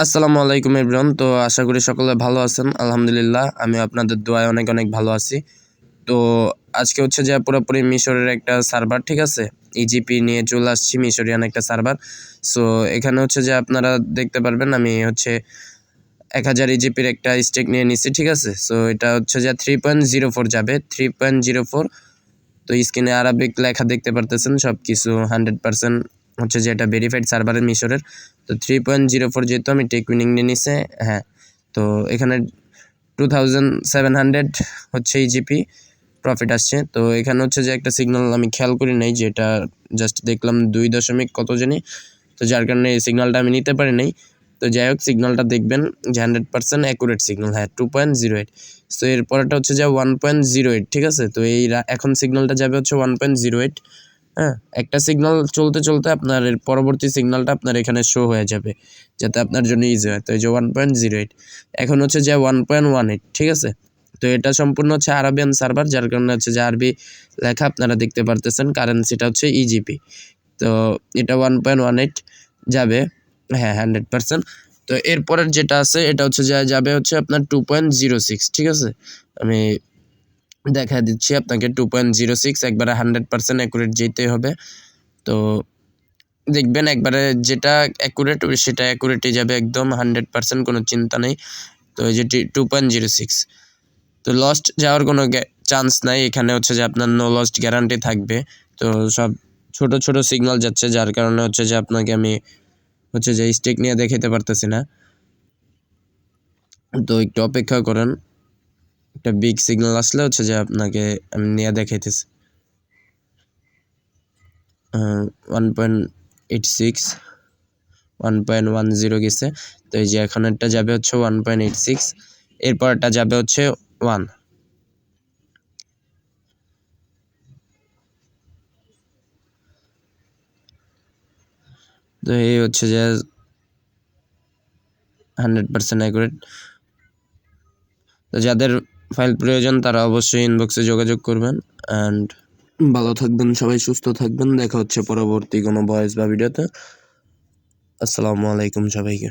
আসসালামু আলাইকুম এভরিওয়ান। তো আশা করি সকলে ভালো আছেন। আলহামদুলিল্লাহ আমি আপনাদের দোয়ায় অনেক অনেক ভালো আছি। তো আজকে হচ্ছে যে পুরোপুরি মিশরের একটা সার্ভার, ঠিক আছে? ইজিপি নিয়ে চলে আসছি, মিশরিয়ান একটা সার্ভার। সো এখানে হচ্ছে যে আপনারা দেখতে পারবেন, আমি হচ্ছে এক হাজার ইজিপির একটা স্টেক নিয়ে নিছি, ঠিক আছে? সো এটা হচ্ছে যে থ্রি পয়েন্ট জিরো ফোর যাবে থ্রি পয়েন্ট জিরো ফোর তো স্ক্রিনে আরবিক লেখা দেখতে পারতেছেন সব কিছু হান্ড্রেড পার্সেন্ট হচ্ছে যে এটা ভেরিফাইড সার্ভারের মিশরের। তো থ্রি পয়েন্ট জিরো ফোর যেহেতু আমি টেক উইনিং নিয়ে নিছে হ্যাঁ তো এখানে টু থাউজেন্ড সেভেন হান্ড্রেড হচ্ছে ইজিপি প্রফিট আসছে। তো এখানে হচ্ছে যে একটা সিগন্যাল আমি খেয়াল করি নাই, যেটা জাস্ট দেখলাম দুই দশমিক কত জানি, তো যার কারণে এই সিগন্যালটা আমি নিতে পারি নাই। তো যাই হোক সিগন্যালটা দেখবেন যে হান্ড্রেড পার্সেন্ট অ্যাকুরেট সিগন্যাল হ্যাঁ টু পয়েন্ট জিরো এইট তো এর পরেরটা হচ্ছে যে ওয়ান পয়েন্ট জিরো এইট ঠিক আছে? তো এই এখন সিগন্যালটা যাবে হচ্ছে ওয়ান পয়েন্ট জিরো এইট হ্যাঁ একটা সিগনাল চলতে চলতে আপনার এর পরবর্তী সিগনালটা আপনার এখানে শো হয়ে যাবে, যাতে আপনার জন্য ইজি হয়। তো এই যে ওয়ান পয়েন্ট জিরো এইট এখন হচ্ছে যে ওয়ান পয়েন্ট ওয়ান এইট ঠিক আছে? তো এটা সম্পূর্ণ হচ্ছে আরবিয়ান সার্ভার যার কারণে হচ্ছে যে আরবি লেখা আপনারা দেখতে পারতেছেন কারেন্সিটা হচ্ছে ইজিপি তো এটা ওয়ান পয়েন্ট ওয়ান এইট যাবে হ্যাঁ হান্ড্রেড পার্সেন্ট তো এরপরের যেটা আছে, এটা হচ্ছে যা যাবে হচ্ছে আপনার টু পয়েন্ট জিরো সিক্স ঠিক আছে? আমি দেখা দিচ্ছি আপনাকে টু পয়েন্ট জিরো সিক্স একবারে হান্ড্রেড পার্সেন্ট অ্যাকুরেট যেতেই হবে। তো দেখবেন একবারে যেটা অ্যাকুরেট সেটা অ্যাকুরেটই যাবে একদম হান্ড্রেড পার্সেন্ট কোনো চিন্তা নেই। তো এই যে টু পয়েন্ট জিরো সিক্স তো লস্ট যাওয়ার কোনো চান্স নাই। এখানে হচ্ছে যে আপনার নো লস্ট গ্যারান্টি থাকবে। তো সব ছোট ছোট সিগনাল যাচ্ছে, যার কারণে হচ্ছে যে আপনাকে আমি হচ্ছে যে স্টেক নিয়ে দেখাতে পারতেছি না। তো একটু অপেক্ষা করেন। একটা বিগ সিগন্যাল আসলে হচ্ছে যে আপনাকে আমি নিয়ে দেখাইতেছি। One point eight six one point one zero গেছে। তো এই যে এখন একটা যাবে হচ্ছে ওয়ান পয়েন্ট এইট সিক্স এরপরটা যাবে হচ্ছে ওয়ান তো এই হচ্ছে যে হান্ড্রেড পার্সেন্ট অ্যাকুরেট তো যাদের ফাইল প্রয়োজন, তারা অবশ্যই ইনবক্সে যোগাযোগ করবেন অ্যান্ড ভালো থাকবেন, সবাই সুস্থ থাকবেন। দেখা হচ্ছে পরবর্তী কোনো ভয়েস বা ভিডিওতে আসসালামু আলাইকুম সবাইকে।